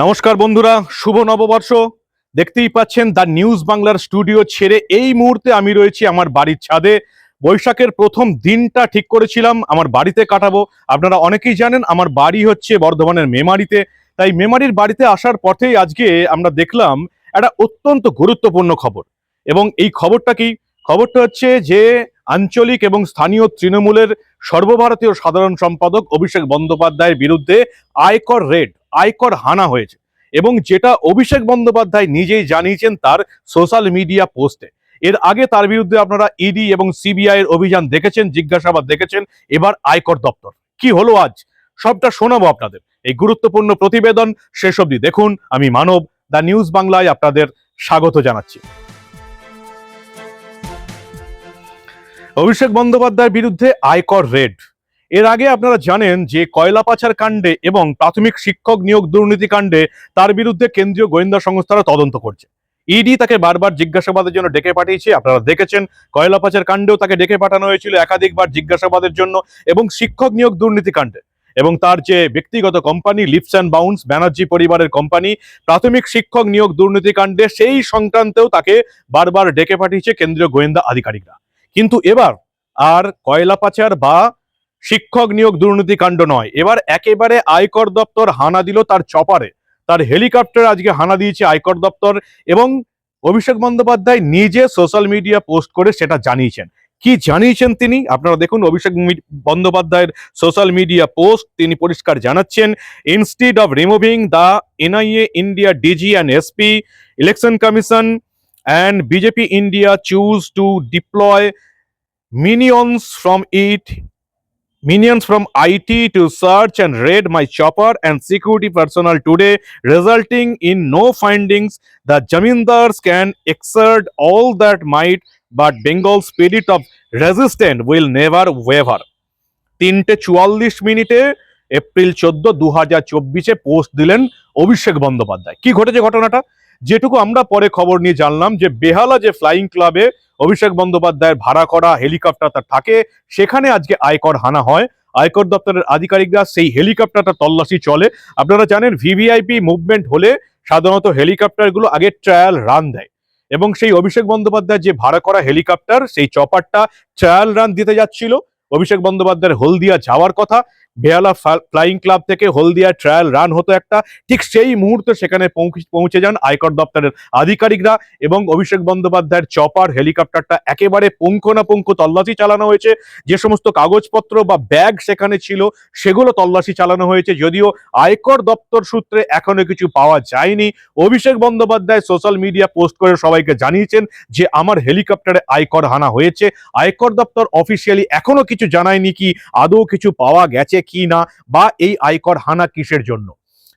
নমস্কার বন্ধুরা, শুভ নববর্ষ। দেখতেই পাচ্ছেন, দ্য নিউজ বাংলার স্টুডিও ছেড়ে এই মুহূর্তে আমি রয়েছি আমার বাড়ির ছাদে। বৈশাখের প্রথম দিনটা ঠিক করেছিলাম, আমার বাড়িতে কাটাবো। আপনারা অনেকেই জানেন, আমার বাড়ি হচ্ছে বর্ধমানের মেমারিতে। তাই মেমারির বাড়িতে আসার পথেই আজকে আমরা দেখলাম একটা অত্যন্ত গুরুত্বপূর্ণ খবর। এবং এই খবরটা কি? খবরটা হচ্ছে যে, আঞ্চলিক এবং স্থানীয় তৃণমূলের সর্বভারতীয় সাধারণ সম্পাদক অভিষেক বন্দ্যোপাধ্যায়ের বিরুদ্ধে আয়কর রেড আয়কর হানা হয়েছে এবং যেটা অভিষেক বন্দ্যোপাধ্যায় নিজেই জানিয়েছেন তার সোশ্যাল মিডিয়া পোস্টে। এর আগে তার বিরুদ্ধে আপনারা ইডি এবং সিবিআই এর অভিযান দেখেছেন, জিজ্ঞাসাবাদ দেখেছেন, এবার আয়কর দপ্তর। কি হলো আজ? সবটা শোনাবো আপনাদের। এই গুরুত্বপূর্ণ প্রতিবেদন শেষ অবধি দেখুন। আমি মানব, দ্য নিউজ বাংলায় আপনাদের স্বাগত জানাচ্ছি। অভিষেক বন্দ্যোপাধ্যায়ের বিরুদ্ধে আয়কর রেড। এর আগে আপনারা জানেন যে কয়লা পাচার কাণ্ডে এবং প্রাথমিক শিক্ষক নিয়োগ দুর্নীতি কাণ্ডে তার বিরুদ্ধে কেন্দ্রীয় গোয়েন্দা সংস্থারা তদন্ত করছে। ইডি তাকে বারবার জিজ্ঞাসাবাদের জন্য ডেকে পাঠিয়েছে, আপনারা দেখেছেন কয়লা পাচার কাণ্ডেও তাকে ডেকে পাঠানো হয়েছিল একাধিকবার জিজ্ঞাসাবাদের জন্য এবং শিক্ষক নিয়োগ দুর্নীতি কাণ্ডে। এবং তার যে ব্যক্তিগত company Leaps and Bounds Banerjee পরিবারের কোম্পানি, প্রাথমিক শিক্ষক নিয়োগ দুর্নীতি কাণ্ডে সেই সংক্রান্তেও তাকে বারবার ডেকে পাঠিয়েছে কেন্দ্রীয় গোয়েন্দা আধিকারিকরা। কিন্তু এবার আর কয়লা পাচার বা শিক্ষক নিয়োগ দুর্নীতি কাণ্ড নয়। এবার একেবারে আয়কর দপ্তর হানা দিল তার চপারে। তার হেলিকপ্টার আজকে হানা দিয়েছে আয়কর দপ্তর এবং অভিষেক বন্দ্যোপাধ্যায় নিজে সোশ্যাল মিডিয়া পোস্ট করে সেটা জানিয়েছেন। কি জানিয়েছেন তিনি? আপনারা দেখুন অভিষেক বন্দ্যোপাধ্যায়ের সোশ্যাল মিডিয়া পোস্ট। তিনি পরিষ্কার জানাচ্ছেন instead of removing the NIA India DG and SP Election Commission and BJP India choose to deploy minions from it minions from IT to search and raid my chopper and security personnel today resulting in no findings the jamindars can exert all that might but Bengal spirit of resistance will never waver তিনটে চুয়াল্লিশ মিনিটে April চোদ্দ দু হাজার চব্বিশে post দিলেন অভিষেক বন্দ্যোপাধ্যায় কি ঘটেছে ঘটনাটা যেটুকু আমরা পরে খবর নিয়ে জানলাম যে বেহালা যে ফ্লাইং ক্লাবে অভিষেক বন্দ্যোপাধ্যায়ের ভাড়া করা হেলিকপ্টার তার থাকে। সেখানে আজকে আয়কর হানা হয়। আয়কর দপ্তরের আধিকারিকরা সেই হেলিকপ্টারটা তল্লাশি চলে। আপনারা জানেন ভিভিআইপি মুভমেন্ট হলে সাধারণত হেলিকপ্টারগুলো আগে ট্রায়াল রান দেয়। এবং সেই অভিষেক বন্দ্যোপাধ্যায় যে ভাড়া করা হেলিকপ্টার, সেই চপারটা ট্রায়াল রান দিতে যাচ্ছিল। অভিষেক বন্দ্যোপাধ্যায়ের হলদিয়া যাওয়ার কথা। বেহালা ফ্লাইং ক্লাব থেকে হলদিয়া ট্রায়াল রান হতো একটা। ঠিক সেই মুহূর্তে সেখানে পৌঁছ- পৌঁছে যান আয়কর দপ্তরের আধিকারিকরা এবং অভিষেক বন্দ্যোপাধ্যায়ের চপার হেলিকপ্টারটা একেবারে পুঙ্খানুপুঙ্খ তল্লাশি চালানো হয়েছে। যে সমস্ত কাগজপত্র বা ব্যাগ সেখানে ছিল, সেগুলো তল্লাশি চালানো হয়েছে। যদিও আয়কর দপ্তর সূত্রে এখনও কিছু পাওয়া যায়নি। Abhishek Bandyopadhyay social media post করে সবাইকে জানিয়েছেন যে, আমার হেলিকপ্টারে আয়কর হানা হয়েছে। আয়কর দপ্তর অফিসিয়ালি এখনও কিছু জানায়নি কি আদৌ কিছু পাওয়া গেছে কি না বা এই আয়কর হানা কিসের জন্য?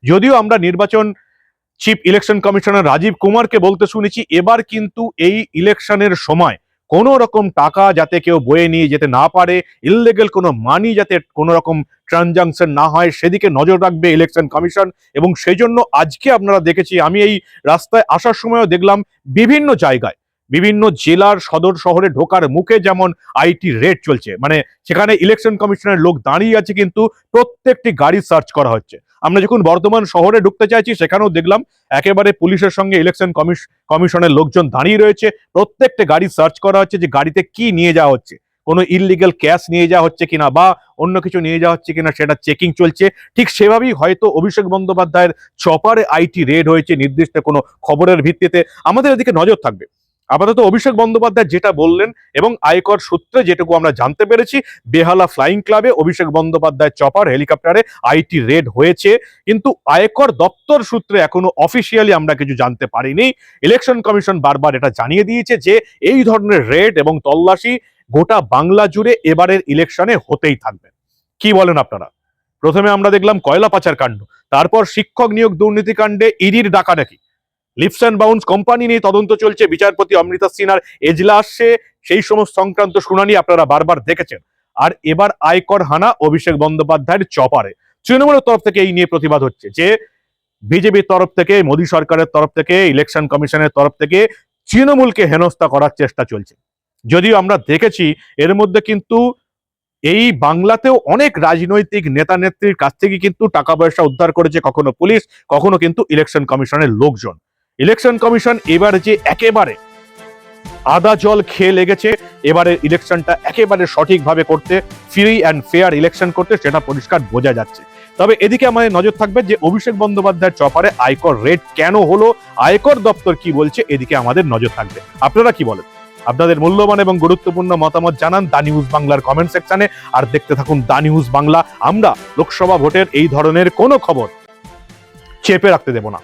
যদিও আমরা নির্বাচন চিফ ইলেকশন কমিশনার রাজীব কুমারকে বলতে শুনেছি, এবার কিন্তু এই ইলেকশনের সময় কোনো রকম টাকা যাতে কেউ বয়ে নিয়ে যেতে না পারে ইললিগেল কোনো মানি যাতে কোনো রকম ট্রানজাকশন না হয়, সেদিকে নজর রাখবে ইলেকশন কমিশন এবং সেই জন্য আজকে আপনারা দেখেছি, আমি এই রাস্তায় আসার সময়ও দেখলাম বিভিন্ন জায়গায় বিভিন্ন জেলার সদর শহরে ঢোকার মুখে যেমন আইটি রেড চলছে মানে সেখানে ইলেকশন কমিশনের লোক দাঁড়িয়ে আছে কিন্তু প্রত্যেকটি গাড়ি সার্চ করা হচ্ছে। আমরা যখন বর্ধমান শহরে ঢুকতে চাইছি, সেখানেও দেখলাম একেবারে পুলিশের সঙ্গে ইলেকশন কমিশনের লোকজন দাঁড়িয়ে রয়েছে, প্রত্যেকটা গাড়ি সার্চ করা হচ্ছে যে গাড়িতে কি নিয়ে যাওয়া হচ্ছে। কোনো ইললিগাল ক্যাশ নিয়ে যাওয়া হচ্ছে কিনা বা অন্য কিছু নিয়ে যাওয়া হচ্ছে কিনা, সেটা চেকিং চলছে। ঠিক সেভাবেই হয়তো অভিষেক বন্দ্যোপাধ্যায়ের চপারে আইটি রেড হয়েছে, নির্দিষ্ট কোনো খবরের ভিত্তিতে। আমাদের এদিকে নজর থাকবে। আপাতত অভিষেক বন্দ্যোপাধ্যায় যেটা বললেন এবং আয়কর সূত্রে যেটুকু আমরা জানতে পেরেছি, বেহালা ফ্লাইং ক্লাবে অভিষেক বন্দ্যোপাধ্যায় চপার হেলিকপ্টারে আইটি রেড হয়েছে, কিন্তু আয়কর দপ্তর সূত্রে এখনও অফিসিয়ালি আমরা কিছু জানতে পারিনি। ইলেকশন কমিশন বারবার এটা জানিয়ে দিয়েছে যে, এই ধরনের রেড এবং তল্লাশি গোটা বাংলা জুড়ে এবারের ইলেকশনে হতেই থাকবে। কি বলেন আপনারা? প্রথমে আমরা দেখলাম কয়লা পাচার কাণ্ড, তারপর শিক্ষক নিয়োগ দুর্নীতি কাণ্ডে ইডির ডাকাডাকি লিপস অ্যান্ড বাউন্স কোম্পানি নিয়ে তদন্ত চলছে। বিচারপতি অমৃতা সিনহার এজলাসে সেই সমস্ত সংক্রান্ত শুনানি আপনারা বারবার দেখেছেন। আর এবার আয়কর হানা অভিষেক বন্দ্যোপাধ্যায়ের চপারে। তৃণমূলের তরফ থেকে এই নিয়ে প্রতিবাদ হচ্ছে যে, বিজেপির তরফ থেকে, মোদী সরকারের তরফ থেকে, ইলেকশন কমিশনের তরফ থেকে তৃণমূলকে হেনস্থা করার চেষ্টা চলছে। যদিও আমরা দেখেছি, এর মধ্যে কিন্তু এই বাংলাতেও অনেক রাজনৈতিক নেতা নেত্রীর কাছ থেকে কিন্তু টাকা পয়সা উদ্ধার করেছে কখনো পুলিশ, কখনো কিন্তু ইলেকশন কমিশনের লোকজন। ইলেকশন কমিশন এবার যে একেবারে আদা জল খেয়ে লেগেছে, এবারে ইলেকশনটা একেবারে সঠিকভাবে করতে ফ্রি অ্যান্ড ফেয়ার ইলেকশন করতে সেটা পরিষ্কার বোঝা যাচ্ছে। তবে এদিকে আমাদের নজর থাকবে যে অভিষেক বন্দ্যোপাধ্যায়ের চপারে আয়কর রেট কেন হলো, আয়কর দপ্তর কি বলছে, এদিকে আমাদের নজর থাকবে। আপনারা কি বলেন? আপনাদের মূল্যবান এবং গুরুত্বপূর্ণ মতামত জানান দা নিউজ বাংলার কমেন্ট সেকশনে আর দেখতে থাকুন দা নিউজ বাংলা। আমরা লোকসভা ভোটের এই ধরনের কোনো খবর চেপে রাখতে দেব না।